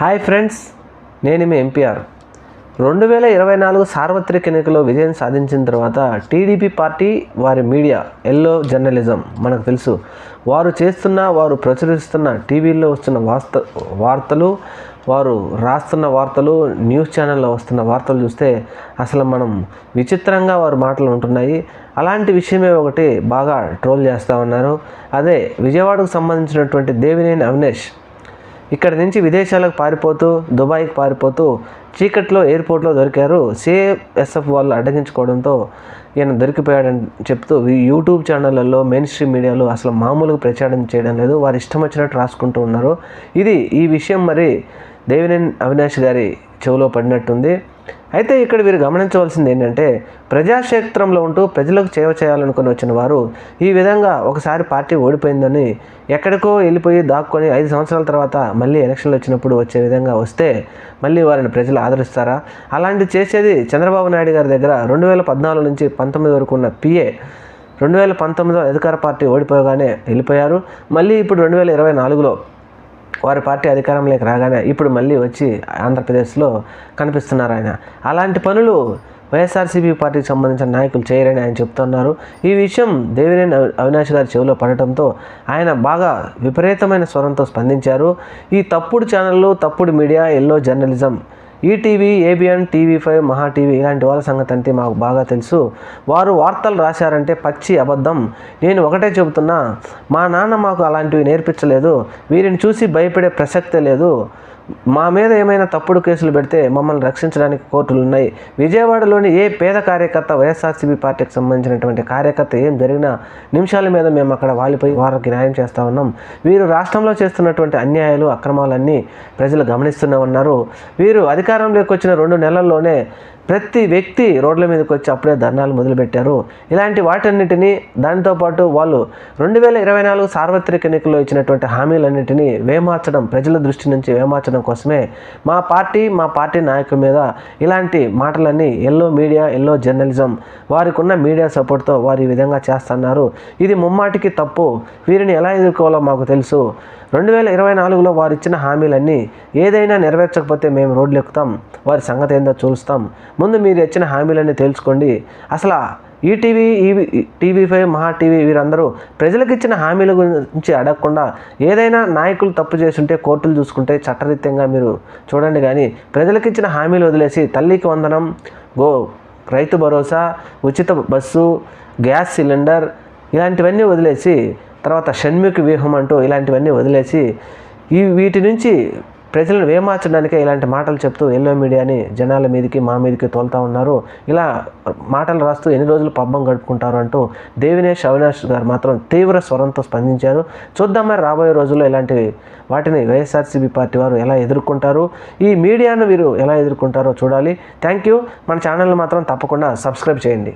Hi friends నేను మీ MPR రెండు వేల ఇరవై నాలుగు సార్వత్రిక ఎన్నికల్లో విజయం సాధించిన తర్వాత టీడీపీ పార్టీ వారి మీడియా ఎల్లో జర్నలిజం మనకు తెలుసు. వారు చేస్తున్న వారు ప్రచురిస్తున్న టీవీల్లో వస్తున్న వాస్త వార్తలు వారు రాస్తున్న వార్తలు న్యూస్ ఛానల్లో వస్తున్న వార్తలు చూస్తే అసలు మనం విచిత్రంగా వారి మాటలు ఉంటున్నాయి. అలాంటి విషయమే ఒకటి బాగా ట్రోల్ చేస్తూ ఉన్నారు. అదే విజయవాడకు సంబంధించినటువంటి దేవినేని అవినేష్ ఇక్కడ నుంచి విదేశాలకు పారిపోతూ దుబాయ్కి పారిపోతూ చీకట్లో ఎయిర్పోర్ట్లో దొరికారు. సిఎస్ఎఫ్ వాళ్ళు అడ్డగించుకోవడంతో ఈయన దొరికిపోయాడని చెప్తూ ఈ యూట్యూబ్ ఛానళ్ళల్లో మెయిన్ స్ట్రీమ్ మీడియాలో అసలు మామూలుగా ప్రచారం చేయడం లేదు. వారు ఇష్టం వచ్చినట్టు రాసుకుంటూ ఉన్నారు. ఇది ఈ విషయం మరి దేవినేని అవినాష్ గారి చెవిలో పడినట్టుంది. అయితే ఇక్కడ వీరు గమనించవలసింది ఏంటంటే ప్రజాక్షేత్రంలో ఉంటూ ప్రజలకు సేవ చేయాలనుకుని వచ్చిన వారు ఈ విధంగా ఒకసారి పార్టీ ఓడిపోయిందని ఎక్కడికో వెళ్ళిపోయి దాక్కొని ఐదు సంవత్సరాల తర్వాత మళ్ళీ ఎలక్షన్లు వచ్చినప్పుడు వచ్చే విధంగా వస్తే మళ్ళీ వారిని ప్రజలు ఆదరిస్తారా? అలాంటి చేసేది చంద్రబాబు నాయుడు గారి దగ్గర రెండు వేల పద్నాలుగు నుంచి పంతొమ్మిది వరకు ఉన్న పిఏ రెండు వేల పంతొమ్మిదిలో అధికార పార్టీ ఓడిపోగానే వెళ్ళిపోయారు. మళ్ళీ ఇప్పుడు రెండు వేల ఇరవై నాలుగులో వారి పార్టీ అధికారంలోకి రాగానే ఇప్పుడు మళ్ళీ వచ్చి ఆంధ్రప్రదేశ్లో కనిపిస్తున్నారు ఆయన. అలాంటి పనులు వైఎస్ఆర్సీపీ పార్టీకి సంబంధించిన నాయకులు చేయరని ఆయన చెప్తున్నారు. ఈ విషయం దేవినేని అవినాష్ గారి చెవిలో పడటంతో ఆయన బాగా విపరీతమైన స్వరంతో స్పందించారు. ఈ తప్పుడు ఛానళ్ళు తప్పుడు media yellow journalism ETV ABN TV five Maha TV ఇలాంటి వాళ్ళ సంగతి అంతే మాకు బాగా తెలుసు. వారు వార్తలు రాశారంటే పచ్చి అబద్ధం. నేను ఒకటే చెబుతున్నా మా నాన్న మాకు అలాంటివి నేర్పించలేదు. వీరిని చూసి భయపడే ప్రసక్తే లేదు. మా మీద ఏమైనా తప్పుడు కేసులు పెడితే మమ్మల్ని రక్షించడానికి కోర్టులు ఉన్నాయి. విజయవాడలోని ఏ పేద కార్యకర్త వైఎస్ఆర్సీపీ పార్టీకి సంబంధించినటువంటి కార్యకర్త ఏం జరిగినా నిమిషాల మీద మేము అక్కడ వాలిపోయి వారికి న్యాయం చేస్తూ ఉన్నాం. వీరు రాష్ట్రంలో చేస్తున్నటువంటి అన్యాయాలు అక్రమాలన్నీ ప్రజలు గమనిస్తూనే ఉన్నారు. వీరు అధికారంలోకి వచ్చిన రెండు నెలల్లోనే ప్రతి వ్యక్తి రోడ్ల మీదకి వచ్చి అప్పుడే ధర్నాలు మొదలుపెట్టారు. ఇలాంటి వాటన్నిటినీ దానితోపాటు వాళ్ళు రెండు వేల ఇరవై నాలుగు సార్వత్రిక ఎన్నికల్లో ఇచ్చినటువంటి హామీలన్నింటినీ వేమార్చడం ప్రజల దృష్టి నుంచి వేమార్చడం కోసమే మా పార్టీ మా పార్టీ నాయకుల మీద ఇలాంటి మాటలన్నీ ఎల్లో మీడియా ఎల్లో జర్నలిజం వారికి ఉన్న మీడియా సపోర్ట్తో వారు ఈ విధంగా చేస్తున్నారు. ఇది ముమ్మాటికి తప్పు. వీరిని ఎలా ఎదుర్కోవాలో మాకు తెలుసు. రెండు వేల ఇరవై నాలుగులో వారు ఇచ్చిన హామీలన్నీ ఏదైనా నెరవేర్చకపోతే మేము రోడ్లు ఎక్కుతాం వారి సంగతి ఏందో చూస్తాం ముందు మీరు ఇచ్చిన హామీలన్నీ తెలుసుకోండి. అసలు ETV EV TV five Maha TV వీరందరూ ప్రజలకు ఇచ్చిన హామీల గురించి అడగకుండా ఏదైనా నాయకులు తప్పు చేస్తుంటే కోర్టులు చూసుకుంటే చట్టరీత్యంగా మీరు చూడండి కానీ ప్రజలకు ఇచ్చిన హామీలు వదిలేసి తల్లికి వందనం గో రైతు భరోసా ఉచిత బస్సు గ్యాస్ సిలిండర్ ఇలాంటివన్నీ వదిలేసి తర్వాత షణ్ముఖి వ్యూహం అంటూ ఇలాంటివన్నీ వదిలేసి ఈ వీటి నుంచి ప్రజలను వేమార్చడానికే ఇలాంటి మాటలు చెప్తూ ఎల్లో మీడియాని జనాల మీదకి మా మీదకి తోలుతా ఉన్నారు. ఇలా మాటలు రాస్తూ ఎన్ని రోజులు పబ్బం గడుపుకుంటారు అంటూ దేవినేష్ అవినాష్ గారు మాత్రం తీవ్ర స్వరంతో స్పందించారు. చూద్దాం మరి రాబోయే రోజుల్లో ఇలాంటివి వాటిని వైఎస్ఆర్సీబీ పార్టీ వారు ఎలా ఎదుర్కొంటారు? ఈ మీడియాను వీరు ఎలా ఎదుర్కొంటారో చూడాలి. Thank you. మన ఛానల్ని మాత్రం తప్పకుండా సబ్స్క్రైబ్ చేయండి.